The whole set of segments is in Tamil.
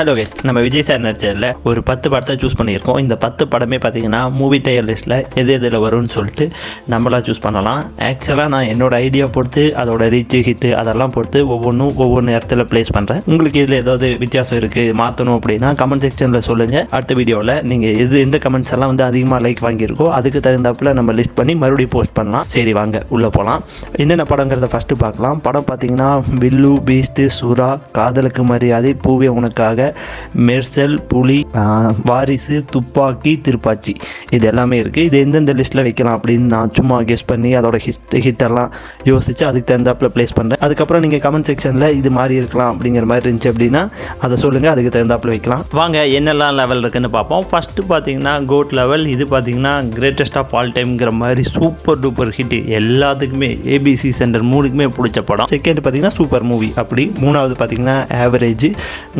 ஹலோ கைஸ் நம்ம விஜய் சார் நடிச்சதில் ஒரு பத்து படத்தை சூஸ் பண்ணியிருக்கோம். இந்த பத்து படமே பார்த்தீங்கன்னா மூவி டயர் லிஸ்ட்டில் எது எதில் வரும்னு சொல்லிட்டு நம்மளா சூஸ் பண்ணலாம். ஆக்சுவலாக நான் என்னோட ஐடியா பொறுத்து அதோட ரீச் ஹிட்டு அதெல்லாம் பொறுத்து ஒவ்வொன்றும் ஒவ்வொன்று இடத்துல ப்ளேஸ் பண்ணுறேன் உங்களுக்கு இதில் ஏதாவது வித்தியாசம் இருக்குது மாற்றணும் அப்படின்னா கமெண்ட் செக்ஷனில் சொல்லுங்கள் அடுத்த வீடியோவில் நீங்கள் எது எந்த கமெண்ட்ஸ் எல்லாம் வந்து அதிகமாக லைக் வாங்கியிருக்கோ அதுக்கு தகுந்தாப்புல நம்ம லிஸ்ட் பண்ணி மறுபடியும் போஸ்ட் பண்ணலாம். சரி வாங்க உள்ளே போகலாம் என்னென்ன படங்கிறத ஃபஸ்ட்டு பார்க்கலாம். படம் பார்த்தீங்கன்னா வில்லு பீஸ்ட்டு சுறா காதலுக்கு மரியாதை பூவே உனக்காக மெர்சல் புலி வாரிசு துப்பாக்கி திருப்பாச்சி. இது எல்லாமே இருக்குது இது எந்தெந்த லிஸ்ட்டில் வைக்கலாம் அப்படின்னு நான் சும்மா கெஸ் பண்ணி அதோட ஹிஸ்ட் ஹிட்டெல்லாம் யோசித்து அதுக்கு தகுந்தாப்புல ப்ளேஸ் பண்ணுறேன் அதுக்கப்புறம் நீங்கள் கமெண்ட் செக்ஷனில் இது மாதிரி இருக்கலாம் அப்படிங்கிற மாதிரி இருந்துச்சு அப்படின்னா அதை சொல்லுங்கள் அதுக்கு தகுந்தாப்புல வைக்கலாம். வாங்க என்னெல்லாம் லெவல் இருக்குன்னு பார்ப்போம். ஃபஸ்ட்டு பார்த்தீங்கன்னா கோட் லெவல் இது பார்த்தீங்கன்னா கிரேட்டஸ்ட் ஆஃப் ஆல் டைம்ங்கிற மாதிரி சூப்பர் டூப்பர் ஹிட் எல்லாத்துக்குமே ஏபிசி சென்டர் மூணுக்குமே பிடிச்ச படம். செகண்ட் பார்த்தீங்கன்னா சூப்பர் மூவி அப்படி. மூணாவது பார்த்தீங்கன்னா ஆவரேஜ்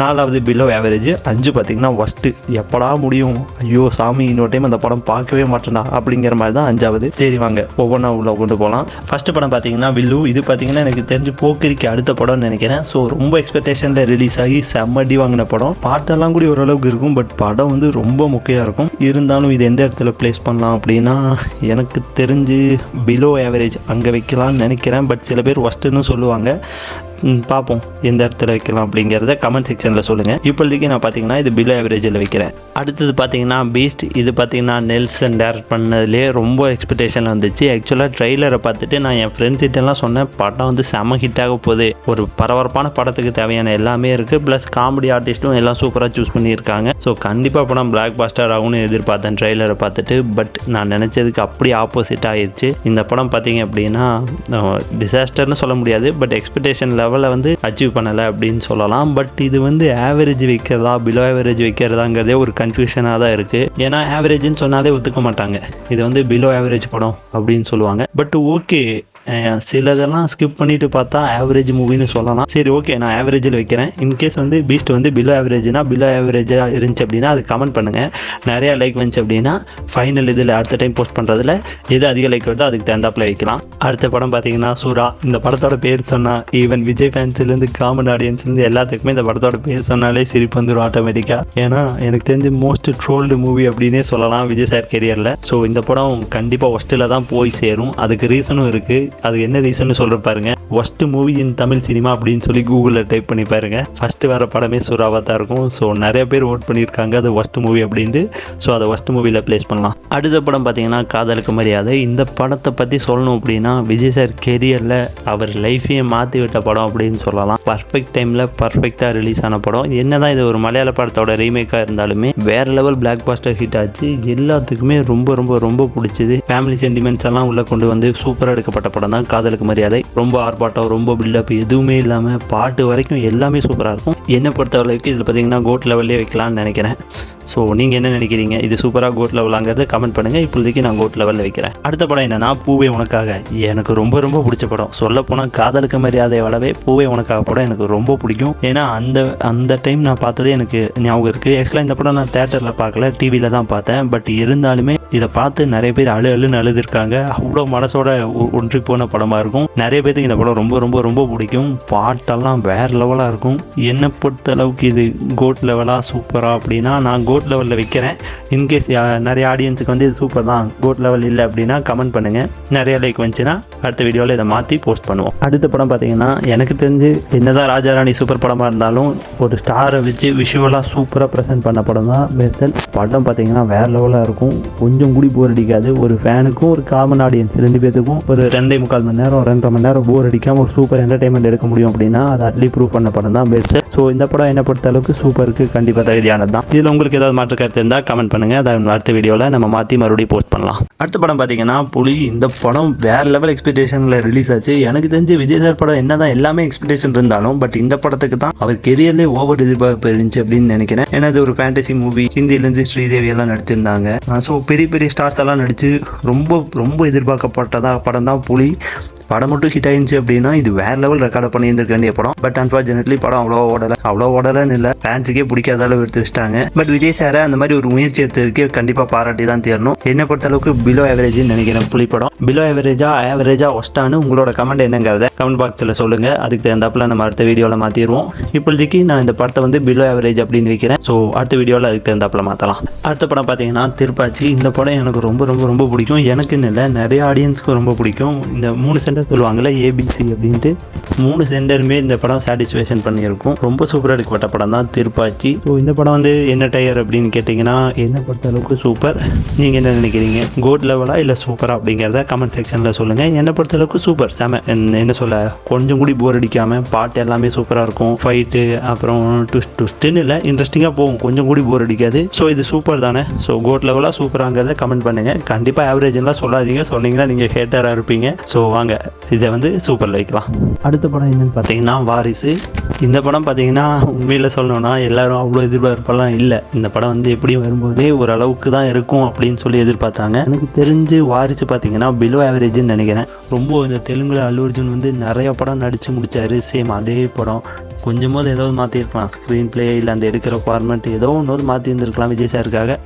நாலாவது பிலோ ஆவரேஜ் அஞ்சு பார்த்திங்கன்னா ஒஸ்ட்டு எப்படா முடியும்? ஐயோ சாமி இன்னொரு டைம் அந்த படம் பார்க்கவே மாட்டேன்டா அப்படிங்கிற மாதிரி தான் அஞ்சாவது. சரி வாங்க. ஒவ்வொன்றா உள்ள கொண்டு போகலாம் ஃபஸ்ட்டு படம் பார்த்தீங்கன்னா வில்லு. இது பார்த்தீங்கன்னா எனக்கு தெரிஞ்சு போக்கிரிக்கு அடுத்த படம்னு நினைக்கிறேன். ஸோ ரொம்ப எக்ஸ்பெக்டேஷனில் ரிலீஸ் ஆகி செம்மடி வாங்கின படம். பாட்டெல்லாம் கூட ஓரளவுக்கு இருக்கும் பட் படம் வந்து ரொம்ப முக்கியம் இருக்கும். இருந்தாலும் இது எந்த இடத்துல ப்ளேஸ் பண்ணலாம் அப்படின்னா எனக்கு தெரிஞ்சு பிலோ ஆவரேஜ் அங்கே வைக்கலாம்னு நினைக்கிறேன். பட் சில பேர் ஒஸ்ட்டுன்னு சொல்லுவாங்க. பார்ப்போம் எந்த இடத்துல வைக்கலாம் அப்படிங்கிறத கமெண்ட் செக்ஷனில் சொல்லுங்கள் இப்போதைக்கு நான் பார்த்தீங்கன்னா இது பிலோ ஆவரேஜில் வைக்கிறேன். அடுத்தது பார்த்தீங்கன்னா பீஸ்ட் இது பார்த்தீங்கன்னா நெல்சன் டேரக்ட் பண்ணதுலேயே ரொம்ப எக்ஸ்பெக்டேஷன் வந்துச்சு. ஆக்சுவலாக ட்ரெய்லரை பார்த்துட்டு நான் என் ஃப்ரெண்ட்ஸ் கிட்டலாம் சொன்னேன் படம் வந்து செம ஹிட் ஆக போகுது. ஒரு பரபரப்பான படத்துக்கு தேவையான எல்லாமே இருக்குது ப்ளஸ் காமெடி ஆர்டிஸ்ட்டும் எல்லாம் சூப்பராக சூஸ் பண்ணியிருக்காங்க. ஸோ கண்டிப்பாக படம் பிளாக் பாஸ்டர் ஆகும்னு எதிர்பார்த்தேன் ட்ரெய்லரை பார்த்துட்டு. பட் நான் நினச்சதுக்கு அப்படியே ஆப்போசிட் ஆயிடுச்சு இந்த படம் பார்த்தீங்க அப்படின்னா டிசாஸ்டர்னு சொல்ல முடியாது. பட் எக்ஸ்பெக்டேஷன் லெவலை வந்து அச்சீவ் பண்ணலை அப்படின்னு சொல்லலாம். பட் இது வந்து ஆவரேஜ் வைக்கிறதா பிலோ ஆவரேஜ் வைக்கிறதாங்கிறதே ஒரு கன்ஃபியூஷனாக தான் இருக்குது ஏன்னா ஆவரேஜ்னு சொன்னாலே ஒத்துக்க மாட்டாங்க. இது வந்து பிலோ ஆவரேஜ் படம் அப்படின்னு சொல்லுவாங்க. பட் ஓகே சிலதெல்லாம் ஸ்கிப் பண்ணிட்டு பார்த்தா ஆவரேஜ் மூவின்னு சொல்லலாம். சரி ஓகே நான் ஆவரேஜில் வைக்கிறேன். இன்கேஸ் வந்து பீஸ்ட் வந்து பிலோ ஆவரேஜ்னா பிலோ ஆவரேஜாக இருந்துச்சு அப்படின்னா அது கமெண்ட் பண்ணுங்கள் நிறையா லைக் வந்துச்சு அப்படின்னா ஃபைனல் இதில் அடுத்த டைம் போஸ்ட் பண்ணுறதுல எது அதிக லைக் வருதோ அதுக்கு தகுந்தாப்புல வைக்கலாம். அடுத்த படம் பார்த்தீங்கன்னா சூரா. இந்த படத்தோட பேர் சொன்னால் ஈவன் விஜய் ஃபேன்ஸ்லேருந்து காமன் ஆடியன்ஸ்லேருந்து எல்லாத்துக்குமே இந்த படத்தோட பேர் சொன்னாலே சிரிப்பு வந்துடும் ஆட்டோமேட்டிக்காக ஏன்னா எனக்கு தெரிஞ்சு மோஸ்ட் ட்ரோல்டு மூவி அப்படின்னே சொல்லலாம் விஜய் சார் கெரியரில் ஸோ இந்த படம் கண்டிப்பாக ஒஸ்ட்டில் தான் போய் சேரும். அதுக்கு ரீசனும் இருக்குது அது என்ன ரீசன் சொல்கிற பாருங்க. Worst movie in Tamil cinema அப்படின்னு சொல்லி கூகுளில் டைப் பண்ணி பாருங்க. ஃபர்ஸ்ட் வர படமே சுறாவாக தான் இருக்கும். ஸோ நிறைய பேர் ஓட் பண்ணியிருக்காங்க. அது ஒஸ்ட் மூவி அப்படின்ட்டு. ஸோ அதை ஒஸ்ட் மூவியில் ப்ளேஸ் பண்ணலாம். அடுத்த படம் பார்த்தீங்கன்னா காதலுக்கு மரியாதை. இந்த படத்தை பற்றி சொல்லணும் அப்படின்னா விஜய் சார் கெரியரில் அவர் லைஃபையே மாற்றி விட்ட படம் அப்படின்னு சொல்லலாம். பர்ஃபெக்ட் டைமில் பர்ஃபெக்டாக ரிலீஸ் ஆன படம். என்னதான் இது ஒரு மலையாள படத்தோட ரீமேக்காக இருந்தாலுமே வேறு லெவல் பிளாக் பாஸ்டர் ஹிட் ஆச்சு. எல்லாத்துக்குமே ரொம்ப ரொம்ப ரொம்ப பிடிச்சது. ஃபேமிலி சென்டிமெண்ட்ஸ் எல்லாம் உள்ளே கொண்டு வந்து சூப்பராக எடுக்கப்பட்ட படம். தான் காதலுக்கு மரியாதை ரொம்ப ஆர்ப்பாட்டம் ரொம்ப பில்டப் எதுவுமே இல்லாமல் பாட்டு வரைக்கும் எல்லாமே சூப்பராக இருக்கும். என்னை பொறுத்த அளவுக்கு இதில் பார்த்தீங்கன்னா கோட் லெவல்லே வைக்கலாம்னு நினைக்கிறேன். ஸோ நீங்கள் என்ன நினைக்கிறீங்க? இது சூப்பராக கோட் லெவலாங்கிறத கமெண்ட் பண்ணுங்கள் இப்போதைக்கு நான் கோட் லெவலில் வைக்கிறேன். அடுத்த படம் என்னன்னா பூவே உனக்காக. எனக்கு ரொம்ப ரொம்ப பிடிச்ச படம். சொல்லப்போனால் காதலுக்கு மரியாதை வளவே பூவே உனக்காக படம் எனக்கு ரொம்ப பிடிக்கும். ஏன்னா அந்த அந்த டைம் நான் பார்த்ததே எனக்கு ஞாபகம் இருக்குது ஆக்சுவலாக இந்த படம் நான் தேட்டரில் பார்க்கல டிவியில் தான் பார்த்தேன். பட் இருந்தாலுமே இதை பார்த்து நிறைய பேர் அழு அழுன்னு அழுதுருக்காங்க. அவ்வளோ மனசோட ஒ- ஒன்றி போன படமாக இருக்கும். நிறைய பேருக்கு இந்த படம் ரொம்ப ரொம்ப ரொம்ப பிடிக்கும். பாட்டெல்லாம் வேறு லெவலாக இருக்கும். என்னை பொறுத்த அளவுக்கு இது கோட் லெவலாக சூப்பராக அப்படின்னா நான் கோட் லெவலில் வைக்கிறேன். இன்கேஸ் நிறைய ஆடியன்ஸுக்கு வந்து இது சூப்பர் தான். கோட் லெவல் இல்லை அப்படின்னா கமெண்ட் பண்ணுங்கள் நிறைய லைக் வந்துச்சுன்னா அடுத்த வீடியோவில் இதை மாற்றி போஸ்ட் பண்ணுவோம். அடுத்த படம் பார்த்தீங்கன்னா எனக்கு தெரிஞ்சு என்னதான் ராஜாராணி சூப்பர் படமாக இருந்தாலும் ஒரு ஸ்டாரை வச்சு விஷுவலாக சூப்பராக ப்ரெசென்ட் பண்ண படம் தான் பெஸ்டன் படம் பார்த்தீங்கன்னா வேறு லெவலாக இருக்கும். கொஞ்சம் கூடி போர் அடிக்காது. ஒரு ஃபேனுக்கும் ஒரு காமன் ஆடியன்ஸ் ரெண்டு பேத்துக்கும் ஒரு ரெண்டே முக்கால் மணி நேரம் ரெண்டரை மணி நேரம் போர் அடிக்காமல் ஒரு சூப்பர் என்டர்டைன்மெண்ட் எடுக்க முடியும் அப்படின்னா அதை அட்லி ப்ரூவ் பண்ண படம் தான் பெஸ்ட் ஸோ இந்த படம் என்ன பொறுத்த அளவுக்கு சூப்பருக்கு கண்டிப்பாக தகுதியானது தான். இதில் உங்களுக்கு ஏதாவது மாற்று கருத்து இருந்தால் கமெண்ட் பண்ணுங்கள் அதை அடுத்த வீடியோவில் நம்ம மாற்றி மறுபடியும் போஸ்ட் பண்ணலாம். அடுத்த படம் பார்த்தீங்கன்னா புலி இந்த படம் வேற லெவல் எக்ஸ்பெக்டேஷனில் ரிலீஸ் ஆச்சு. எனக்கு தெரிஞ்சு விஜய் சார் படம் என்னதான் எல்லாமே எக்ஸ்பெக்டேஷன் இருந்தாலும் பட் இந்த படத்துக்கு தான் அவர் கெரியர்லே ஓவர் எதிர்பார்ப்பு இருந்துச்சு அப்படின்னு நினைக்கிறேன். ஏன்னா இது ஒரு ஃபேண்டசி மூவி ஹிந்திலேருந்து ஸ்ரீதேவி எல்லாம் நடிச்சிருந்தாங்க. ஸோ பெரிய பெரிய ஸ்டார்ஸ் எல்லாம் நடிச்சு ரொம்ப ரொம்ப எதிர்பார்க்கப்பட்டதாக படம் தான் புலி. படம் மட்டும் ஹிட் ஆயிருந்துச்சு அப்படின்னா இது வேற லெவல் ரெக்கார்ட் பண்ணியிருந்திருக்க வேண்டிய படம். பட் அன்பார்ச்சுனேட்லி படம் அவ்வளோ ஓடலை. அவ்வளோ ஓடலன்னு இல்லை. ஃபேன்ஸுக்கே பிடிக்காத அளவு எடுத்து வச்சிட்டாங்க. பட் விஜய் சாரை அந்த மாதிரி ஒரு முயற்சி எடுத்ததுக்கு கண்டிப்பாக பாராட்டி தான் தேரணும். என்னை பொறுத்த அளவுக்கு பிலோ ஆவரேஜ்னு நினைக்கிறேன் புலி படம். பிலோ ஆவரேஜா ஆவரேஜா ஒஸ்டான்னு உங்களோட கமெண்ட் என்னங்கிறத கமெண்ட் பாக்ஸில் சொல்லுங்கள் அதுக்கு தகுந்தாப்புல நம்ம அடுத்த வீடியோவில் மாற்றிடுவோம் இப்போதைக்கு நான் இந்த படத்தை வந்து பிலோ ஆவரேஜ் அப்படின்னு வைக்கிறேன். ஸோ அடுத்த வீடியோவில் அதுக்கு தகுந்தாப்புல மாற்றலாம் அடுத்த படம் பார்த்தீங்கன்னா திருப்பாச்சி. இந்த படம் எனக்கு ரொம்ப ரொம்ப ரொம்ப பிடிக்கும். எனக்குன்னு இல்லை நிறைய ஆடியன்ஸ்க்கு ரொம்ப பிடிக்கும். இந்த மூணு சென்டர் சொல்லுவாங்கல்ல ஏபிசி அப்படின்ட்டு மூணு சென்டருமே இந்த படம் சாட்டிஸ்ஃபேக்ஷன் பண்ணியிருக்கும். ரொம்ப சூப்பராக எடுக்கப்பட்ட படம் தான் திருப்பாச்சி. ஸோ இந்த படம் வந்து என்ன டயர் அப்படின்னு கேட்டிங்கன்னா என்ன பொறுத்த அளவுக்கு சூப்பர் நீங்கள் என்ன நினைக்கிறீங்க? கோட் லெவலா இல்லை சூப்பரா அப்படிங்கிறத கமெண்ட் செக்ஷனில் சொல்லுங்கள் என்னை பொறுத்த அளவுக்கு சூப்பர் செம. என்ன- சொல்ல கொஞ்சம் கூட போர் அடிக்காமல் பாட்டு எல்லாமே சூப்பராக இருக்கும். ஃபைட்டு அப்புறம் ட்விஸ்ட் ட்விஸ்ட்டுன்னு இல்லை இன்ட்ரெஸ்டிங்காக போகும். கொஞ்சம் கூட போர் அடிக்காது. ஸோ இது சூப்பர் தானே. ஸோ கோட் லெவலாக சூப்பராங்கிறத கமெண்ட் பண்ணுங்கள் கண்டிப்பாக ஆவரேஜ்லாம் சொல்லாதீங்க. சொன்னீங்கன்னா நீங்கள் ஹேட்டராக இருப்பீங்க. ஸோ வாங்க. இதை வந்து சூப்பர் வைக்கலாம் அடுத்த படம் என்னன்னு பார்த்தீங்கன்னா வாரிசு. இந்த படம் பார்த்தீங்கன்னா உண்மையில் சொல்லணும்னா எல்லாரும் அவ்வளோ எதிர்பார்ப்பெல்லாம் இல்லை. இந்த படம் வந்து எப்படி வரும்போதே ஓரளவுக்கு தான் இருக்கும் அப்படின்னு சொல்லி எதிர்பார்த்தாங்க. எனக்கு தெரிஞ்சு வாரிசு பார்த்தீங்கன்னா பிலோ ஆவரேஜ்னு நினைக்கிறேன். ரொம்ப இந்த தெலுங்குல அல்லு அர்ஜுன் வந்து நிறைய படம் நடித்து முடிச்சாரு. சேம் அதே படம். கொஞ்சமாவது ஏதாவது மாற்றிருக்கலாம் ஸ்க்ரீன் ப்ளே இல்லை அந்த எடுக்கிற ஃபார்மெட் ஏதோ ஒன்றாவது மாற்றி இருந்திருக்கலாம் விஜய் சாருக்காக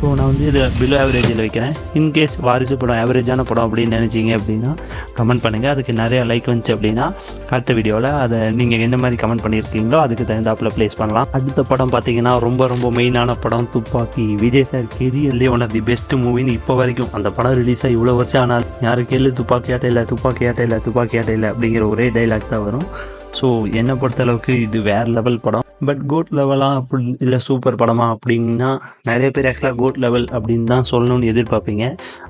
ஸோ நான் வந்து இதை பிலோ ஆவரேஜில் வைக்கிறேன். இன்கேஸ் வாரிசு படம் ஆவரேஜான படம் அப்படின்னு நினச்சிங்க அப்படின்னா கமெண்ட் பண்ணுங்கள் அதுக்கு நிறையா லைக் வந்துச்சு அப்படின்னா அடுத்த வீடியோவில் அதை நீங்கள் என்ன மாதிரி கமெண்ட் பண்ணியிருக்கீங்களோ அதுக்கு தகுந்தாப்பில் ப்ளேஸ் பண்ணலாம். அடுத்த படம் பார்த்தீங்கன்னா ரொம்ப ரொம்ப மெயினான படம் துப்பாக்கி. விஜய் சார் கெரியர்லேயே ஒன் ஆஃப் தி பெஸ்ட் மூவின்னு இப்போ வரைக்கும். அந்த படம் ரிலீஸ் ஆகி இவ்வளோ வருஷம் ஆனால் யாரு கேள்வி துப்பாக்கி ஆட்டை இல்லை துப்பாக்கி ஆட்டை இல்லை துப்பாக்கி ஆட்டை இல்லை அப்படிங்கிற ஒரே டைலாக் தான் வரும். ஸோ என்னை பொறுத்தளவுக்கு இது வேறு லெவல் படம். பட் கோட் லெவலா அப்படி இல்லை சூப்பர் படமா அப்படின்னா நிறைய பேர் ஆக்சுவலாக கோட் லெவல் அப்படின்னு தான் சொல்லணும்னு எதிர்பார்ப்பீங்க.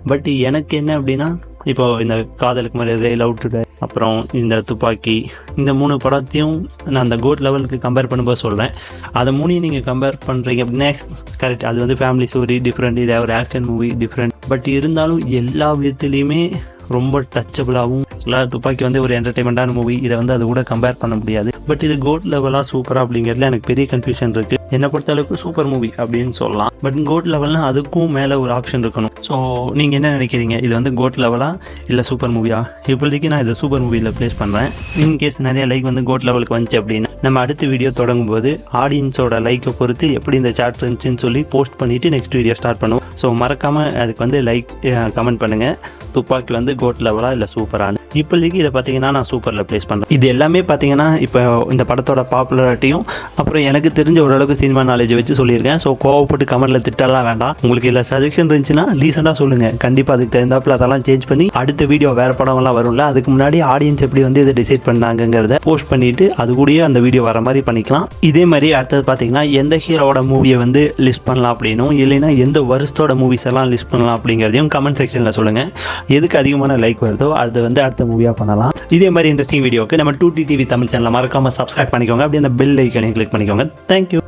பட் எனக்கு என்ன அப்படின்னா இப்போ இந்த காதலுக்கு மரியாதை லவ் டுடே அப்புறம் இந்த துப்பாக்கி இந்த மூணு படத்தையும் நான் அந்த கோட் லெவலுக்கு கம்பேர் பண்ணும்போது சொல்கிறேன் அதை மூணையும் நீங்கள் கம்பேர் பண்ணுறீங்க அப்படின்னா கரெக்ட் அது வந்து ஃபேமிலி ஸ்டோரி டிஃப்ரெண்ட் இது ஒரு ஆக்ஷன் மூவி டிஃப்ரெண்ட் பட் இருந்தாலும் எல்லா விதத்துலேயுமே ரொம்ப டச்சபிளாகவும் துப்பாக்கி வந்து ஒரு என்டர்டைன்மெண்டான மூவி இதை வந்து அது கூட கம்பேர் பண்ண முடியாது. பட் இது கோட் லெவலாக சூப்பராக அப்படிங்கிறதுல எனக்கு பெரிய கன்ஃபியூஷன் இருக்கு. என்னை பொறுத்த அளவுக்கு சூப்பர் மூவி அப்படின்னு சொல்லலாம். பட் கோட் லெவல்னா அதுக்கும் மேலே ஒரு ஆப்ஷன் இருக்கணும். ஸோ நீங்கள் என்ன நினைக்கிறீங்க? இது வந்து கோட் லெவலா இல்லை சூப்பர் மூவியா இப்போதைக்கு நான் இதை சூப்பர் மூவியில் ப்ளேஸ் பண்ணுறேன் இன்கேஸ் நிறைய லைக் வந்து கோட் லெவலுக்கு வந்துச்சு அப்படின்னா நம்ம அடுத்த வீடியோ தொடங்கும் போது ஆடியன்ஸோட லைக்கை பொறுத்து எப்படி இந்த சாட் இருந்துச்சுன்னு சொல்லி போஸ்ட் பண்ணிவிட்டு நெக்ஸ்ட் வீடியோ ஸ்டார்ட் பண்ணுவோம். ஸோ மறக்காமல் அதுக்கு வந்து லைக் கமெண்ட் பண்ணுங்கள் துப்பாக்கி வந்து கோட் லெவலாக இல்லை சூப்பரானு இப்போதைக்கு இதை பார்த்தீங்கன்னா நான் சூப்பரில் ப்ளேஸ் பண்ணுறேன் இது எல்லாமே பார்த்தீங்கன்னா இப்போ இந்த படத்தோட பாப்புலாரிட்டியும் அப்புறம் எனக்கு தெரிஞ்ச ஓரளவுக்கு சினிமா நாலேஜ் வச்சு சொல்லியிருக்கேன். ஸோ கோவப்பட்டு கமெண்ட்டில் திட்டலாம் வேண்டாம். உங்களுக்கு இல்லை சஜஷன் இருந்துச்சுன்னா ரீசெண்டாக சொல்லுங்கள் கண்டிப்பாக அதுக்கு தகுந்தாப்புல அதெல்லாம் சேஞ்ச் பண்ணி அடுத்த வீடியோ வேறு படம்லாம் வரும்ல அதுக்கு முன்னாடி ஆடியன்ஸ் எப்படி வந்து இதை டிசைட் பண்ணாங்கங்கிறத போஸ்ட் பண்ணிட்டு அது கூடயே அந்த வீடியோ வர மாதிரி பண்ணிக்கலாம். இதே மாதிரி அடுத்தது பார்த்தீங்கன்னா எந்த ஹீரோவோட மூவியை வந்து லிஸ்ட் பண்ணலாம் அப்படின்னும் இல்லைன்னா எந்த வருஷத்தோட மூவிஸ் எல்லாம் லிஸ்ட் பண்ணலாம் அப்படிங்கிறதையும் கமெண்ட் செக்ஷனில் சொல்லுங்கள் எதுக்கு அதிகமான லைக் வருதோ அது வந்து அடுத்த மூவியாக பண்ணலாம். இதே மாதிரி இன்ட்ரெஸ்டிங் வீடியோக்கு நம்ம டூ டிவி தமிழ் சேனலை மறக்காமல் சப்ஸ்கிரைப் பண்ணிக்கோங்க. அப்படியே அந்த பெல் ஐக்கனையும் கிளிக் பண்ணிக்கோங்க. தேங்க்யூ